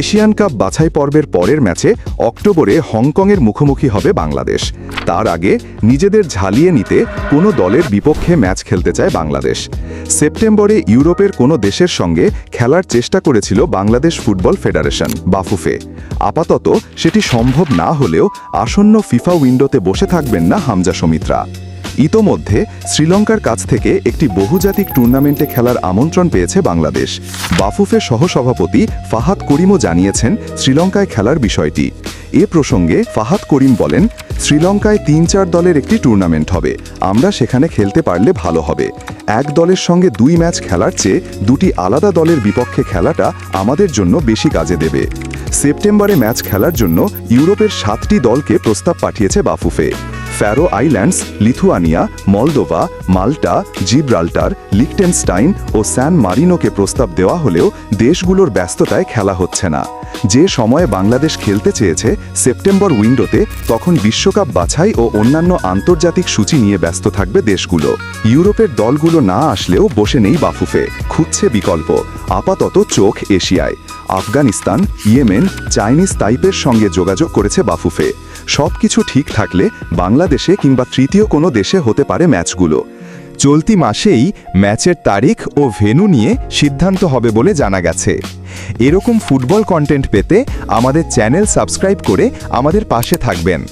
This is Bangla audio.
এশিয়ান কাপ বাছাই পর্বের পরের ম্যাচে অক্টোবরে হংকংয়ের মুখোমুখি হবে বাংলাদেশ। তার আগে নিজেদের ঝালিয়ে নিতে কোনো দলের বিপক্ষে ম্যাচ খেলতে চায় বাংলাদেশ। সেপ্টেম্বরে ইউরোপের কোনো দেশের সঙ্গে খেলার চেষ্টা করেছিল বাংলাদেশ ফুটবল ফেডারেশন, বাফুফে। আপাতত সেটি সম্ভব না হলেও আসন্ন ফিফা উইন্ডোতে বসে থাকবেন না হামজা সমিত্রা। ইতোমধ্যে শ্রীলঙ্কার কাছ থেকে একটি বহুজাতিক টুর্নামেন্টে খেলার আমন্ত্রণ পেয়েছে বাংলাদেশ। বাফুফের সহসভাপতি ফাহাদ করিমও জানিয়েছেন শ্রীলঙ্কায় খেলার বিষয়টি। এ প্রসঙ্গে ফাহাদ করিম বলেন, শ্রীলঙ্কায় তিন চার দলের একটি টুর্নামেন্ট হবে। আমরা সেখানে খেলতে পারলে ভালো হবে। এক দলের সঙ্গে দুই ম্যাচ খেলার চেয়ে দুটি আলাদা দলের বিপক্ষে খেলাটা আমাদের জন্য বেশি কাজে দেবে। সেপ্টেম্বরে ম্যাচ খেলার জন্য ইউরোপের সাতটি দলকে প্রস্তাব পাঠিয়েছে BAFUFE. Faroe Islands, Lithuania, Moldova, Malta, Gibraltar Liechtenstein ও স্যান মারিনোকে প্রস্তাব দেওয়া হলেও দেশগুলোর ব্যস্ততায় খেলা হচ্ছে না। যে সময়ে বাংলাদেশ খেলতে চেয়েছে সেপ্টেম্বর উইন্ডোতে, তখন বিশ্বকাপ বাছাই ও অন্যান্য আন্তর্জাতিক সূচি নিয়ে ব্যস্ত থাকবে দেশগুলো। ইউরোপের দলগুলো না আসলেও বসে নেই বাফুফে, খুঁজছে বিকল্প, আপাতত চোখ এশিয়ায়। আফগানিস্তান, ইয়েমেন, চাইনিজ তাইপের সঙ্গে যোগাযোগ করেছে বাফুফে। সবকিছু ঠিক থাকলে বাংলাদেশে কিংবা তৃতীয় কোনো দেশে হতে পারে ম্যাচগুলো। চলতি মাসেই ম্যাচের তারিখ ও ভেনু নিয়ে সিদ্ধান্ত হবে বলে জানা গেছে। এরকম ফুটবল কন্টেন্ট পেতে আমাদের চ্যানেল সাবস্ক্রাইব করে আমাদের পাশে থাকবেন।